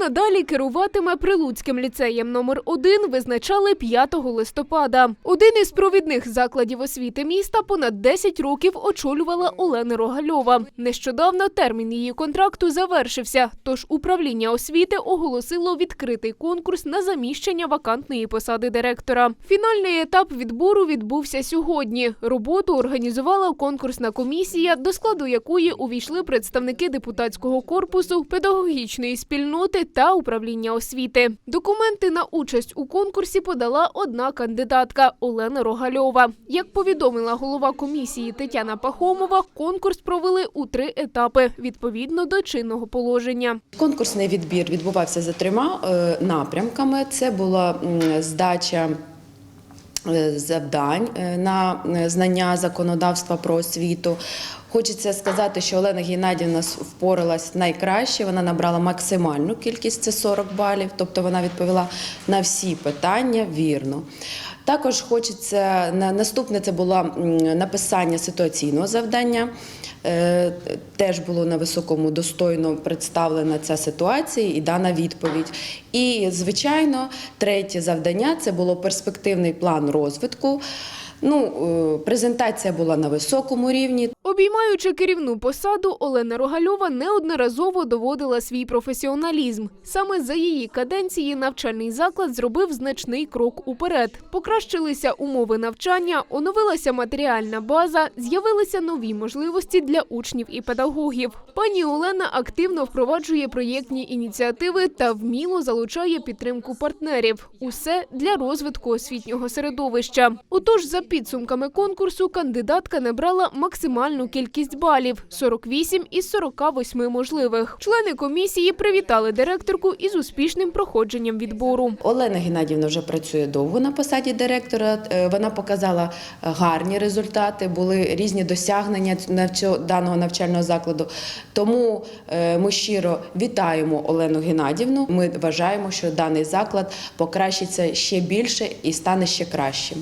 Надалі керуватиме Прилуцьким ліцеєм номер 1 визначали 5 листопада. Один із провідних закладів освіти міста понад 10 років очолювала Олена Рогальова. Нещодавно термін її контракту завершився, тож управління освіти оголосило відкритий конкурс на заміщення вакантної посади директора. Фінальний етап відбору відбувся сьогодні. Роботу організувала конкурсна комісія, до складу якої увійшли представники депутатського корпусу, педагогічної спільноти та управління освіти. Документи на участь у конкурсі подала одна кандидатка Олена Рогальова. Як повідомила голова комісії Тетяна Пахомова, конкурс провели у три етапи відповідно до чинного положення. Конкурсний відбір відбувався за трьома е, напрямками. Це була здача е, завдань е, на знання законодавства про освіту. Хочеться сказати, що Олена Геннадівна впоралась найкраще. Вона набрала максимальну кількість це 40 балів, тобто вона відповіла на всі питання вірно. Також хочеться на наступне це було написання ситуаційного завдання. Е, Теж було на високому достойно представлена ця ситуація і дана відповідь. І, звичайно, третє завдання це було перспективний план розвитку. Ну, е, презентація була на високому рівні. Обіймаючи керівну посаду, Олена Рогальова неодноразово доводила свій професіоналізм. Саме за її каденції навчальний заклад зробив значний крок уперед. Покращилися умови навчання, оновилася матеріальна база, з'явилися нові можливості для учнів і педагогів. Пані Олена активно впроваджує проєктні ініціативи та вміло залучає підтримку партнерів. Усе для розвитку освітнього середовища. Отож, за підсумками конкурсу, кандидатка набрала максимальну кількість балів 48 із 48 можливих. Члени комісії привітали директорку із успішним проходженням відбору. Олена Геннадівна вже працює довго на посаді директора. Е, Вона показала гарні результати, були різні досягнення даного навчального закладу. Тому е, ми щиро вітаємо Олену Геннадівну. Ми вважаємо, що даний заклад покращиться ще більше і стане ще кращим.